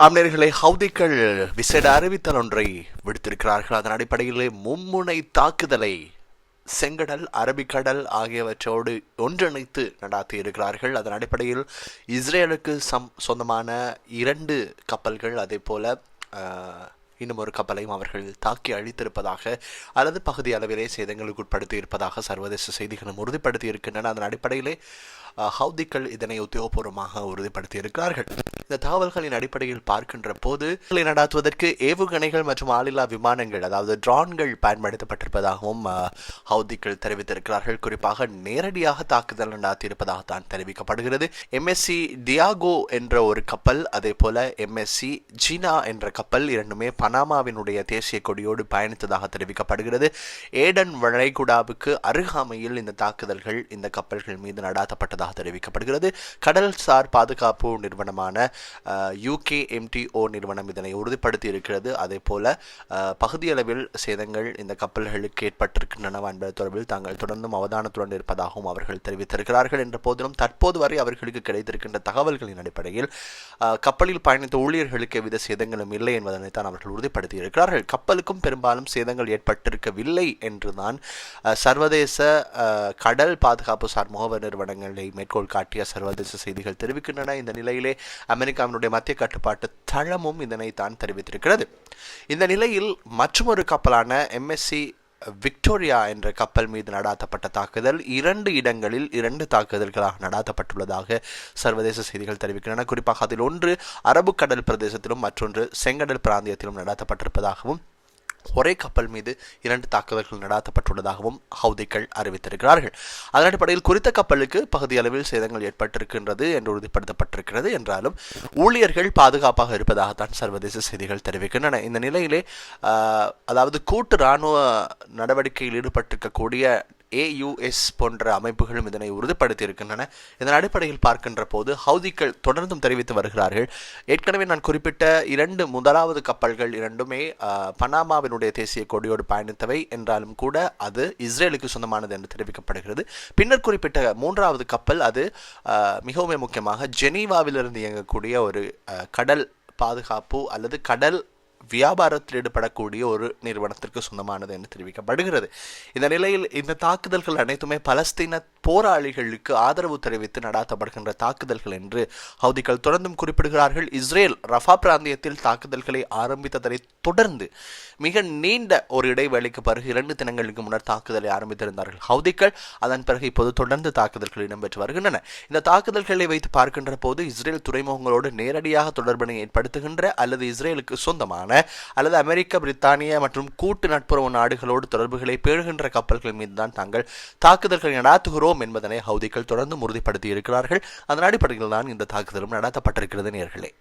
அம்னர்களை ஹவுதிக்கள் விசேட அறிவித்தல் ஒன்றை விடுத்திருக்கிறார்கள். அதன் அடிப்படையிலே மும்முனை தாக்குதலை செங்கடல் அரபிக்கடல் ஆகியவற்றோடு ஒன்றிணைத்து நடாத்தி இருக்கிறார்கள் அதன் அடிப்படையில் இஸ்ரேலுக்கு சம் சொந்தமான இரண்டு கப்பல்கள் அதே போல இன்னும் ஒரு கப்பலையும் அவர்கள் தாக்கி அழித்திருப்பதாக அல்லது பகுதி அளவிலே சேதங்களுக்கு உட்படுத்தி இருப்பதாக சர்வதேச செய்திகளும் உறுதிப்படுத்தி இருக்கின்றன அதன் அடிப்படையிலே ஹவுதிக்கள் இதனை உத்தியோகபூர்வமாக உறுதிப்படுத்தியிருக்கிறார்கள். இந்த தகவல்களின் அடிப்படையில் பார்க்கின்ற போது நடாத்துவதற்கு ஏவுகணைகள் மற்றும் ஆளில்லா விமானங்கள் அதாவது ட்ரான்கள் பயன்படுத்தப்பட்டிருப்பதாகவும் ஹவுதிக்கள் தெரிவித்திருக்கிறார்கள். குறிப்பாக நேரடியாக தாக்குதல் நடாத்தியிருப்பதாக தான் தெரிவிக்கப்படுகிறது எம்எஸ்சி டியாகோ என்ற ஒரு கப்பல் அதே போல எம்எஸ்சி ஜீனா என்ற கப்பல் இரண்டுமே பனாமாவினுடைய தேசிய கொடியோடு பயணித்ததாக தெரிவிக்கப்படுகிறது. ஏடன் வளைகுடாவுக்கு அருகாமையில் இந்த தாக்குதல்கள் இந்த கப்பல்கள் மீது நடாத்தப்பட்டதாக தெரிவிக்கப்படுகிறது. கடல்சார் பாதுகாப்பு நிறுவனமான யூகே எம்டிஓ நிறுவனம் இதனை உறுதிப்படுத்தி இருக்கிறது அதே போல பகுதியளவில் சேதங்கள் இந்த கப்பல்களுக்கு ஏற்பட்டிருக்கின்றன என்பது தொடர்பில் தாங்கள் தொடர்ந்தும் அவதானத்துடன் இருப்பதாகவும் அவர்கள் தெரிவித்திருக்கிறார்கள் என்ற போதிலும் தற்போது வரை அவர்களுக்கு கிடைத்திருக்கின்ற தகவல்களின் அடிப்படையில் கப்பலில் பயணித்த ஊழியர்களுக்கு எவ்வித சேதங்களும் இல்லை என்பதனை தான் அவர்கள் உறுதிப்படுத்தி இருக்கிறார்கள் கப்பலுக்கும் பெரும்பாலும் சேதங்கள் ஏற்பட்டிருக்கவில்லை என்றுதான் சர்வதேச கடல் பாதுகாப்பு சார் முகவர் நிறுவனங்களை மேற்கோள் காட்டிய சர்வதேச செய்திகள் தெரிவிக்கின்றன. இந்த நிலையிலே அமெரிக்காவினுடைய மத்திய கட்டுப்பாட்டு தளமும் இதனை தான் தெரிவித்திருக்கிறது. இந்த நிலையில் மற்றொரு கப்பலான எம்எஸ்சி விக்டோரியா என்ற கப்பல் மீது நடாத்தப்பட்ட தாக்குதல் இரண்டு இடங்களில் இரண்டு தாக்குதல்களாக நடாத்தப்பட்டுள்ளதாக சர்வதேச செய்திகள் தெரிவிக்கின்றன. குறிப்பாக அதில் ஒன்று அரபு கடல் பிரதேசத்திலும் மற்றொன்று செங்கடல் பிராந்தியத்திலும் நடாத்தப்பட்டிருப்பதாகவும் ஒரே கப்பல் மீது இரண்டு தாக்குதல்கள் நடாத்தப்பட்டுள்ளதாகவும் ஹவுதிகள் அறிவித்திருக்கிறார்கள். அதன் அடிப்படையில் குறித்த கப்பலுக்கு பகுதியளவில் சேதங்கள் ஏற்பட்டிருக்கின்றது என்று உறுதிப்படுத்தப்பட்டிருக்கிறது. என்றாலும் ஊழியர்கள் பாதுகாப்பாக இருப்பதாகத்தான் சர்வதேச செய்திகள் தெரிவிக்கின்றன. இந்த நிலையிலே அதாவது கூட்டு இராணுவ நடவடிக்கையில் ஈடுபட்டிருக்கக்கூடிய ஏயுஎஸ் போன்ற அமைப்புகளும் இதனை உறுதிப்படுத்தியிருக்கின்றன. இதன் அடிப்படையில் பார்க்கின்ற போது ஹவுதிக்கள் தொடர்ந்தும் தெரிவித்து வருகிறார்கள். ஏற்கனவே நான் குறிப்பிட்ட இரண்டு முதலாவது கப்பல்கள் இரண்டுமே பனாமாவினுடைய தேசிய கொடியோடு பயணித்தவை. என்றாலும் கூட அது இஸ்ரேலுக்கு சொந்தமானது என்று தெரிவிக்கப்படுகிறது. பின்னர் குறிப்பிட்ட மூன்றாவது கப்பல் அது மிகவும் முக்கியமாக ஜெனீவாவிலிருந்து இயங்கக்கூடிய ஒரு கடல் பாதுகாப்பு அல்லது கடல் வியாபாரத்தில் ஈடுபடக்கூடிய ஒரு நிறுவனத்திற்கு சொந்தமானது என்று தெரிவிக்கப்படுகிறது. இந்த நிலையில் இந்த தாக்குதல்கள் அனைத்துமே பலஸ்தீன போராளிகளுக்கு ஆதரவு தெரிவித்து நடாத்தப்படுகின்ற தாக்குதல்கள் என்று ஹவுதிகள் தொடர்ந்தும் குறிப்பிடுகிறார்கள். இஸ்ரேல் ரஃபா பிராந்தியத்தில் தாக்குதல்களை ஆரம்பித்ததை தொடர்ந்து மிக நீண்ட ஒரு இடைவேளைக்கு பிறகு இரண்டு தினங்களுக்கு முன்னர் தாக்குதலை ஆரம்பித்திருந்தார்கள். ஹவுதிகள் அதன் பிறகு இப்போது தொடர்ந்து தாக்குதல்கள் இடம்பெற்று வருகின்றன. இந்த தாக்குதல்களை வைத்து பார்க்கின்ற போது இஸ்ரேல் துறைமுகங்களோடு நேரடியாக தொடர்பினை ஏற்படுத்துகின்ற அல்லது இஸ்ரேலுக்கு சொந்தமான அல்லது அமெரிக்க பிரித்தானிய மற்றும் கூட்டு நட்புறவு நாடுகளோடு தொடர்புகளை பேணுகின்ற கப்பல்கள் மீதுதான் தாங்கள் தாக்குதல்களை நடாத்துகிறோம் என்பதனை ஹவுதிகள் தொடர்ந்து உறுதிப்படுத்தி இருக்கிறார்கள் அதன் அடிப்படையில் தான் இந்த தாக்குதலும் நடாத்தப்பட்டிருக்கிறது நேர்களே.